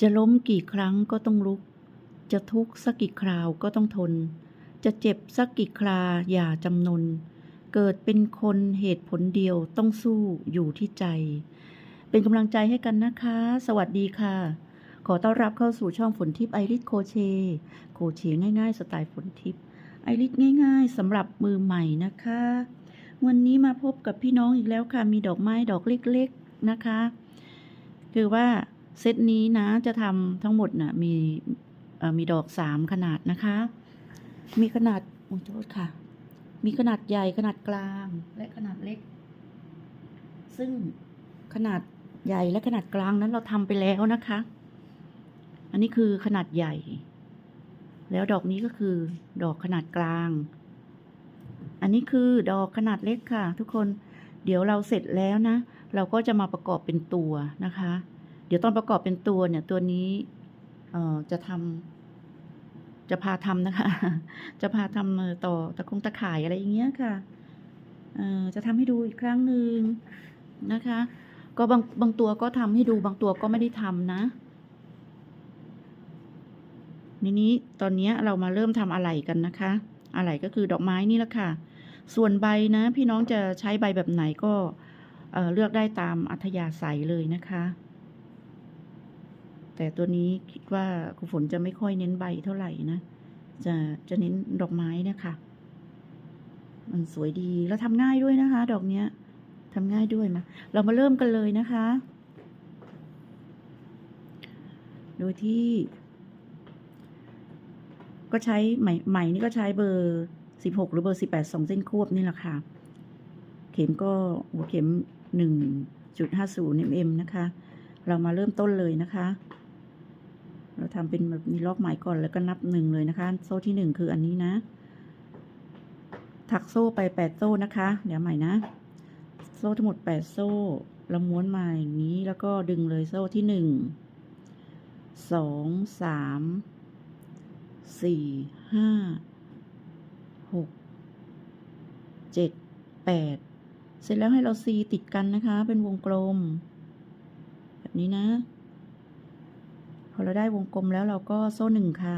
จะล้มกี่ครั้งก็ต้องลุก จะทุกข์สักกี่คราวก็ต้องทน จะเจ็บสักกี่คราอย่าจำนน เกิดเป็นคนเหตุผลเดียวต้องสู้อยู่ที่ใจ เป็นกำลังใจให้กันนะคะ สวัสดีค่ะ ขอต้อนรับเข้าสู่ช่องฝนทิพย์ไอริสโคเช โคเชง่าย ๆ สไตล์ฝนทิพย์ไอริสง่าย ๆสำหรับมือใหม่นะคะ วันนี้มาพบกับพี่น้องอีกแล้วค่ะ มีดอกไม้ดอกเล็ก ๆนะคะ คือว่า เซตนี้นะจะทำทั้งหมดนะ่ะมีมีดอกสามขนาดนะคะ มีขนาดโอ้โทษค่ะ มีขนาดใหญ่ขนาดกลางและขนาดเล็ก ซึ่งขนาดใหญ่และขนาดกลางนั้นเราทำไปแล้วนะคะ อันนี้คือขนาดใหญ่ แล้วดอกนี้ก็คือ ดอกขนาดกลาง อันนี้คือดอกขนาดเล็กค่ะ ทุกคน เดี๋ยวเราเสร็จแล้วนะ เราก็จะมาประกอบเป็นตัวนะคะ เดี๋ยวตอนประกอบเป็นตัวเนี่ยตัวนี้เอ่อจะทำจะพาทำนะคะ จะพาทำต่อตะคงตะข่ายอะไรอย่างเงี้ยค่ะเอ่อจะทำให้ดูอีกครั้งหนึ่งนะคะ ก็บางบางตัวก็ทำให้ดูบางตัวก็ไม่ได้ทำนะทีนี้ตอนนี้เรามาเริ่มทำอะไหล่กันนะคะ อะไหล่ก็คือดอกไม้นี่แหละค่ะ ส่วนใบนะ พี่น้องจะใช้ใบแบบไหนก็เเลือกได้ตามอัธยาศัยเลยนะคะ แต่ตัวนี้คิดว่าครูฝนจะไม่ค่อยเน้นใบเท่าไหร่นะ จะจะเน้นดอกไม้เนะคะมันสวยดีแล้วทำง่ายด้วยนะคะ ดอกเนี้ยทำง่ายด้วยมาเรามาเริ่มกันเลยนะคะ โดยที่ ก็ใช้ไหมไหมนี่ก็ใช้เบอร์สิบหกหรือเบอร์สิบแปดสองเส้นควบนี่แหละค่ะ เข็มก็หัวเข็มหนึ่งจุดห้าศูนย์เอ็มนะคะ เรามาเริ่มต้นเลยนะคะ เราทำเป็นแบบนี้ล็อกไหมก่อนแล้วก็นับหนึ่งเลยนะคะ โซ่ที่หนึ่งคืออันนี้นะ ถักโซ่ไปแปดโซ่นะคะ เดี๋ยวใหม่นะ โซ่ทั้งหมดแปดโซ่เราม้วนมาอย่างนี้แล้วก็ดึงเลยโซ่ที่หนึ่งสองสามสี่ห้าหกเจ็ดแปดเสร็จแล้วให้เราซีติดกันนะคะ เป็นวงกลม แบบนี้นะ อเราได้วงกลมแล้วเราก็โซ่หนึ่งค่ะ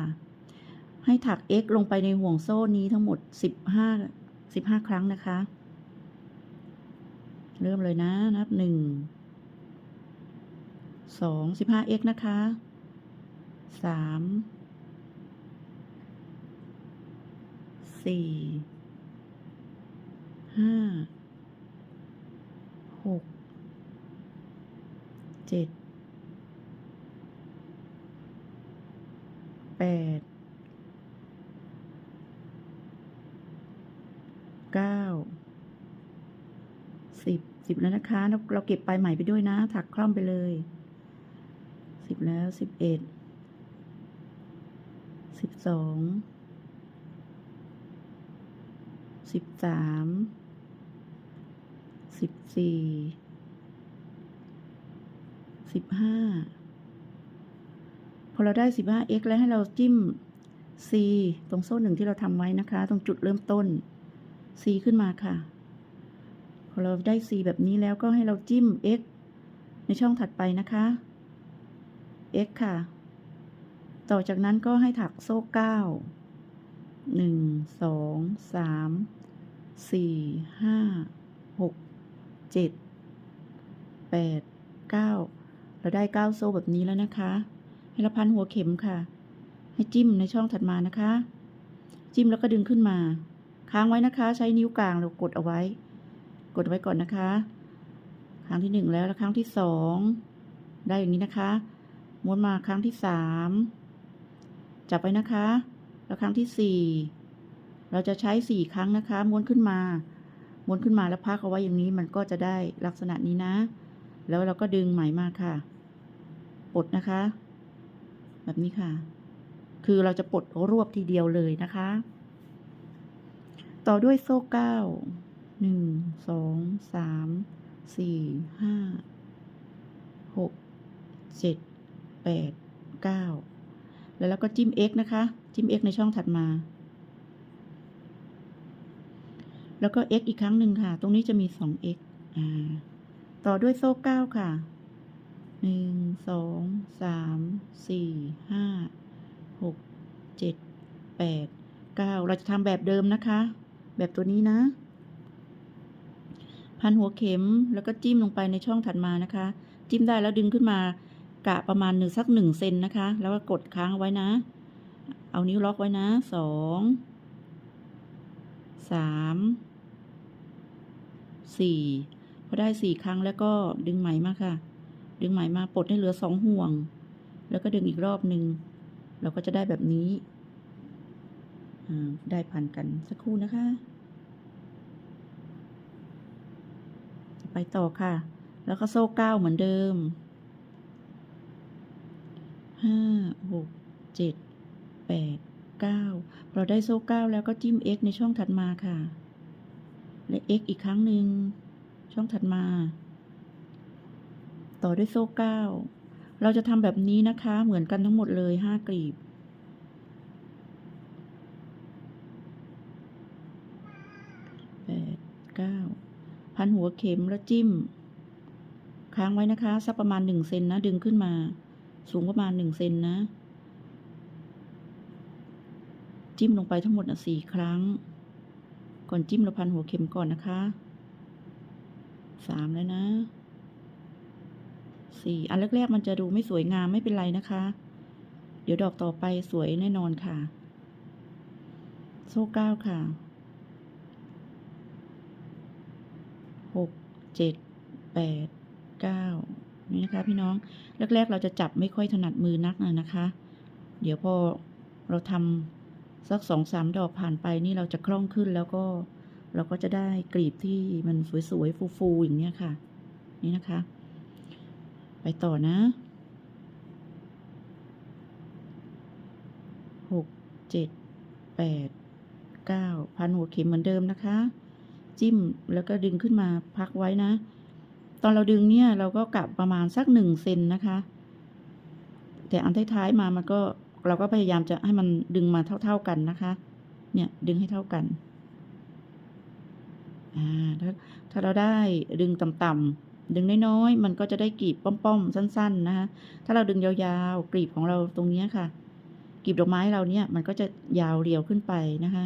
ให้ถัก x ลงไปในห่วงโซ่นี้ทั้งหมดสิบห้าสิบห้าครั้งนะคะ เริ่มเลยนะนับหนึ่งสองสิบห้า x นะคะสามสี่ห้าหกเจ็ด แป ดเก้าสิบสิบแล้วนะคะเราเราเก็บปลายใหม่ไปด้วยนะ ถักคล่อมไปเลยสิบแล้วสิบเอ็ดสิบสองสิบสามสิบสี่สิบห้า อเราได้สิบห้า x แล้วให้เราจิ้ม c ตรงโซ่หนึ่งที่เราทำไว้นะคะ ตรงจุดเริ่มต้น c ขึ้นมาค่ะ พอเราได้ c แบบนี้แล้วก็ให้เราจิ้ม x ในช่องถัดไปนะคะ x ค่ะ ต่อจากนั้นก็ให้ถักโซ่เก้าหนึ่งสองสามสี่ห้าหกเจ็ดแปดเก้าเราได้เก้าโซ่แบบนี้แล้วนะคะ ให้เราพันหัวเข็มค่ะ ให้จิ้มในช่องถัดมานะคะ จิ้มแล้วก็ดึงขึ้นมา ค้างไว้นะคะ ใช้นิ้วกลางเรากดเอาไว้ กดไว้ก่อนนะคะ ครั้งที่หนึ่งแล้วแล้วครั้งที่สองได้อย่างนี้นะคะ ม้วนมาครั้งที่สามจับไว้นะคะ แล้วครั้งที่สี่เราจะใช้สี่ครั้งนะคะ ม้วนขึ้นมา ม้วนขึ้นมาแล้วพักเอาไว้อย่างนี้มันก็จะได้ลักษณะนี้นะ แล้วเราก็ดึงไหมมาค่ะ ปลดนะคะ แบบนี้ค่ะ คือเราจะปลดรวบทีเดียวเลยนะคะ ต่อด้วยโซ่เก้าหนึ่งสองสามสี่ห้าหกเจ็ดแปดเก้าแล้วเราก็จิ้ม x นะคะ จิ้ม x ในช่องถัดมา แล้วก็ x อีกครั้งหนึ่งค่ะ ตรงนี้จะมี 2x อ่า ต่อด้วยโซ่เก้าค่ะ หนึ่งสองสามสี่ห้าหกเจ็ดแปดเก้าเราจะทำแบบเดิมนะคะ แบบตัวนี้นะ พันหัวเข็มแล้วก็จิ้มลงไปในช่องถัดมานะคะ จิ้มได้แล้วดึงขึ้นมากะประมาณหนึ่งสักหนึ่งเซนนะคะ แล้วก็กดค้างไว้นะ เอานิ้วล็อกไว้นะสองสามสี่พอได้สี่ครั้งแล้วก็ดึงไหมมาค่ะ ดึงไหมมาปลดให้เหลือสองห่วง แล้วก็ดึงอีกรอบหนึ่งเราก็จะได้แบบนี้ได้พันกันสักครู่นะคะ ไปต่อค่ะ แล้วก็โซ่เก้าเหมือนเดิมห้าหกเจ็ดแปดเก้าเราได้โซ่เก้าแล้วก็จิ้ม x ในช่องถัดมาค่ะ และ x อีกครั้งหนึ่งช่องถัดมา ต่อด้วยโซ่เก้าเราจะทำแบบนี้นะคะ เหมือนกันทั้งหมดเลยห้ากลีบ แปดเก้า พันหัวเข็มแล้วจิ้ม ค้างไว้นะคะสักประมาณหนึ่งเซนนะ ดึงขึ้นมา สูงประมาณหนึ่งเซนนะ จิ้มลงไปทั้งหมดนะสี่ครั้ง ก่อนจิ้มเราพันหัวเข็มก่อนนะคะ สามแล้วนะ สี่อันแรกๆมันจะดูไม่สวยงามไม่เป็นไรนะคะ เดี๋ยวดอกต่อไปสวยแน่นอนค่ะ โซ่เก้าค่ะหกเจ็ดแปดเก้านี่นะคะ พี่น้องแรกๆ เราจะจับไม่ค่อยถนัดมือนักนะนะคะ เดี๋ยวพอเราทำสักสองสามดอกผ่านไปนี่เราจะคล่องขึ้นแล้วก็เราก็จะได้กลีบที่มันสวยๆฟูๆอย่างเนี้ยค่ะ นี่นะคะ ไปต่อนะหกเจ็ดแปดเก้าพันหัวเข็มเหมือนเดิมนะคะ จิ้มแล้วก็ดึงขึ้นมาพักไว้นะ ตอนเราดึงเนี่ยเราก็กลับประมาณสักหนึ่งเซนนะคะ แต่อันท้ายๆมามันก็เราก็พยายามจะให้มันดึงมาเท่า ๆกันนะคะ เนี่ยดึงให้เท่ากัน อ่าถ้าถ้าเราได้ดึงต่ำๆ ดึงน้อยๆมันก็จะได้กลีบป้อมๆสั้น ๆ นะคะถ้าเราดึงยาวๆกลีบของเราตรงนี้ค่ะกลีบดอกไม้เราเนี่ยมันก็จะยาวเรียวขึ้นไปนะคะ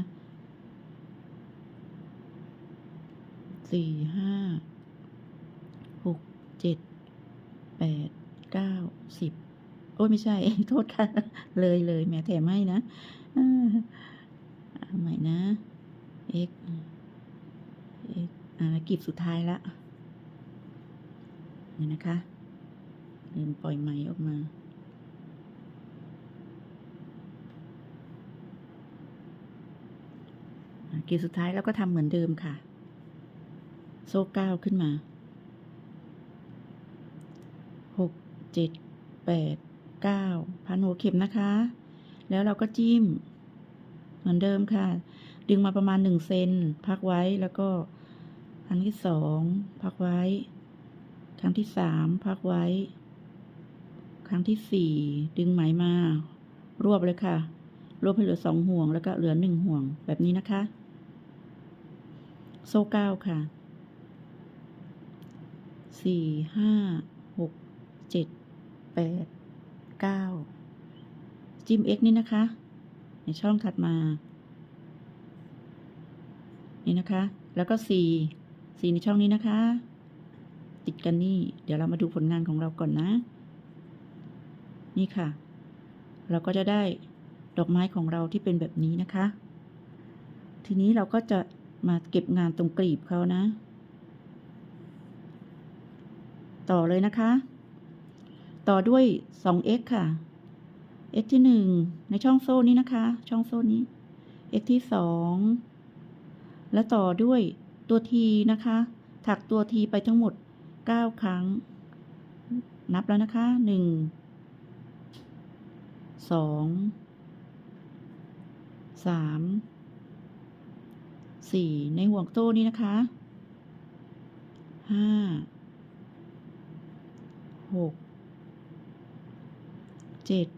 สี่ห้าหกเจ็ดแปดเก้าสิบโอ้ยไม่ใช่ โทษค่ะ เลยเลยแหม่แถมให้นะอ่าเอาใหม่นะ x x อ่ากลีบสุดท้ายละ นี่นะคะลืมปล่อยไหมออกมาอ่ากลีบสุดท้ายแล้วก็ทำเหมือนเดิมค่ะ โซ่เก้าขึ้นมาหกเจ็ดแปดเก้าพันหัวเข็มนะคะ แล้วเราก็จิ้ม เหมือนเดิมค่ะ ดึงมาประมาณหนึ่งเซนพักไว้แล้วก็ครั้งที่สองพักไว้ รั้งที่สามพักไว้ ครั้งที่สี่ดึงไหมมา รวบเลยค่ะ รวบให้เหลือสองห่วง แล้วก็เหลือหนึ่งห่วงแบบนี้นะคะ โซ่เก้าค่ะสี่ห้าหกเจ็ดแปดเก้าจิ้ม x นี่นะคะ ในช่องถัดมา นี่นะคะ แล้วก็สี่สี่ในช่องนี้นะคะ ติดกันนี่ เดี๋ยวเรามาดูผลงานของเราก่อนนะ นี่ค่ะ เราก็จะได้ดอกไม้ของเราที่เป็นแบบนี้นะคะ ทีนี้เราก็จะมาเก็บงานตรงกลีบเขานะ ต่อเลยนะคะ ต่อด้วย 2x ค่ะ x ที่ 1 ในช่องโซ่นี้นะคะ ช่องโซ่นี้ x ที่ 2 และต่อด้วยตัว t นะคะ ถักตัว t ไปทั้งหมด 9 ครั้ง นับแล้วนะคะ 1 2 3 4 ในห่วงโซ่นี้นะคะ5หกเจ็ด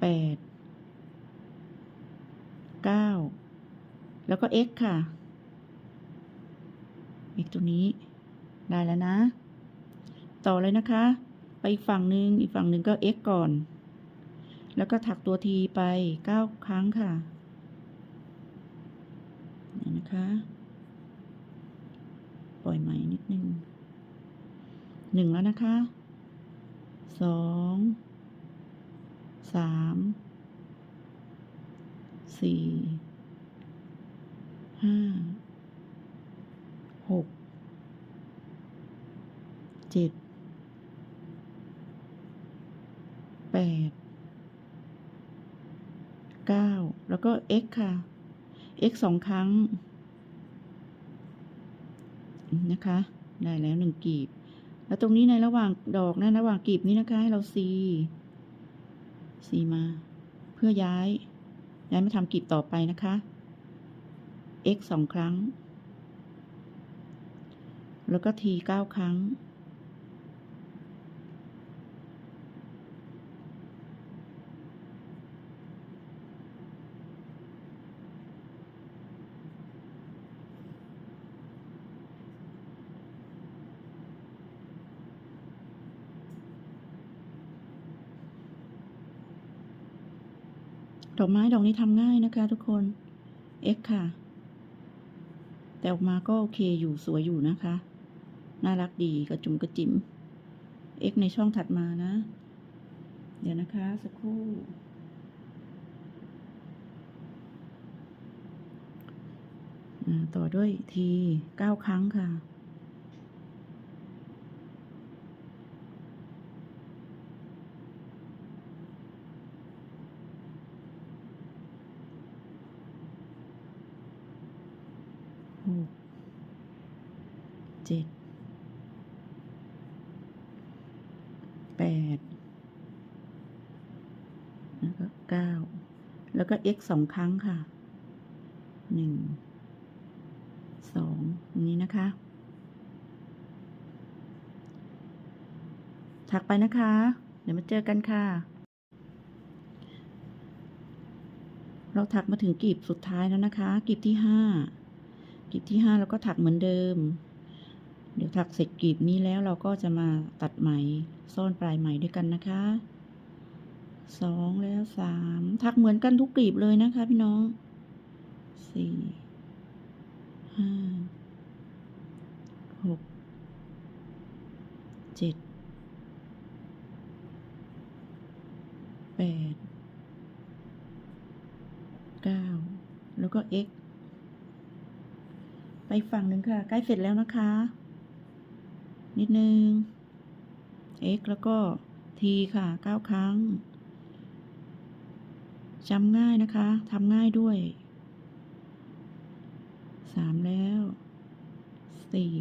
แปดเก้าแล้วก็ x ค่ะ x ตัวนี้ได้แล้วนะ ต่อเลยนะคะ ไปอีกฝั่งหนึ่งอีกฝั่งหนึ่งก็ x ก่อน แล้วก็ถักตัว t ไปเก้าครั้งค่ะนี่นะคะ ปล่อยไหมนิดนึงหนึ่งแล้วนะคะสองสามสี่ห้า หกเจ็ดแปดเก้าแล้วก็ x ค่ะ x สองครั้ง นะคะ ได้แล้วหนึ่งกีบ แล้วตรงนี้ในระหว่างดอกนะระหว่างกีบนี้นะคะ ให้เรา c c มา เพื่อย้าย ย้ายมาทำกีบต่อไปนะคะ x สองครั้ง แล้วก็ t เก้าครั้ง ดอกไม้ดอกนี้ทำง่ายนะคะทุกคน X ค่ะ แต่ออกมาก็โอเคอยู่สวยอยู่นะคะ น่ารักดีกระจุมกระจิม X ในช่องถัดมานะ เดี๋ยวนะคะ สักครู่ ต่อด้วยทีเก้าครั้งค่ะหกเจ็ด แปด แล้วก็เก้า แล้วก็ x สองครั้งค่ะหนึ่งสองอย่างนี้นะคะ ถักไปนะคะ เดี๋ยวมาเจอกันค่ะ เราถักมาถึงกลีบสุดท้ายแล้วนะคะ กลีบที่ห้ากลีบที่ห้าเราก็ถักเหมือนเดิม เดี๋ยวถักเสร็จกลีบนี้แล้วเราก็จะมาตัดไหมซ่อนปลายไหมด้วยกันนะคะ สองแล้วสามถักเหมือนกันทุกกลีบเลยนะคะพี่น้องสี่ห้าหกเจ็ดแปดเก้าแล้วก็ x ไปฝั่งหนึ่งค่ะ ใกล้เสร็จแล้วนะคะ นิดนึง x แล้วก็ t ค่ะเก้าครั้ง จำง่ายนะคะทำง่ายด้วยสามแล้วสี่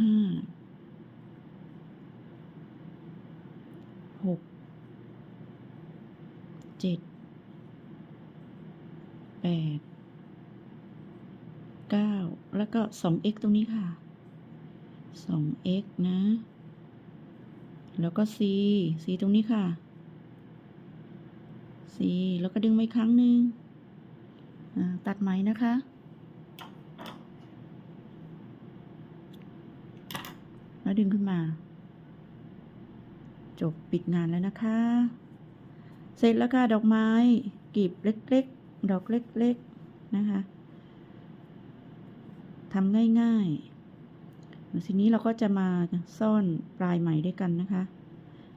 ห้าหกเจ็ดแปดเก้าแล้วก็สอง x ตรงนี้ค่ะสอง x นะ แล้วก็ c c ตรงนี้ค่ะ c แล้วก็ดึงไว้ครั้งหนึ่งตัดไหมนะคะ แล้วดึงขึ้นมา จบปิดงานแล้วนะคะ เสร็จแล้วค่ะดอกไม้กลีบเล็กๆ ดอกเล็กๆนะคะทำง่ายๆทีนี้เราก็จะมาซ่อนปลายไหมด้วยกันนะคะ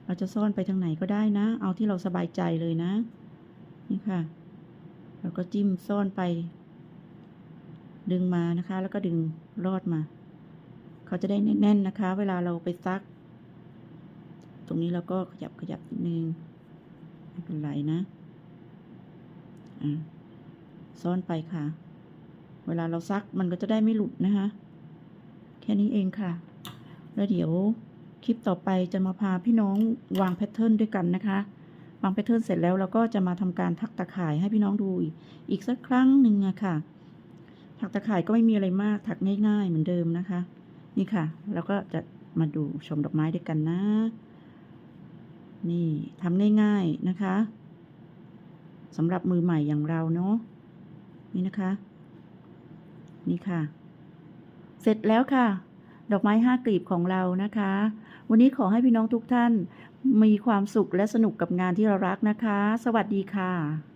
เราจะซ่อนไปทางไหนก็ได้นะ เอาที่เราสบายใจเลยนะ นี่ค่ะเราก็จิ้มซ่อนไป ดึงมานะคะ แล้วก็ดึงรอดมา เขาจะได้แน่นๆนะคะ เวลาเราไปซัก ตรงนี้เราก็ขยับขยับนิดนึงไม่เป็นไรนะอะซ่อนไปค่ะ เวลาเราซักมันก็จะได้ไม่หลุดนะคะ แค่นี้เองค่ะ แล้วเดี๋ยวคลิปต่อไปจะมาพาพี่น้องวางแพทเทิร์นด้วยกันนะคะ วางแพทเทิร์นเสร็จแล้วเราก็จะมาทำการถักตะข่ายให้พี่น้องดูอีกสักครั้งหนึ่งอะค่ะ ถักตะข่ายก็ไม่มีอะไรมากถักง่ายๆเหมือนเดิมนะคะ นี่ค่ะแล้วก็จะมาดูชมดอกไม้ด้วยกันนะ นี่ทำง่ายๆนะคะสำหรับมือใหม่อย่างเราเนาะนี่นะคะ นี่ค่ะ เสร็จแล้วค่ะ ดอกไม้ห้ากลีบของเรานะคะ วันนี้ขอให้พี่น้องทุกท่าน มีความสุขและสนุกกับงานที่เรารักนะคะ สวัสดีค่ะ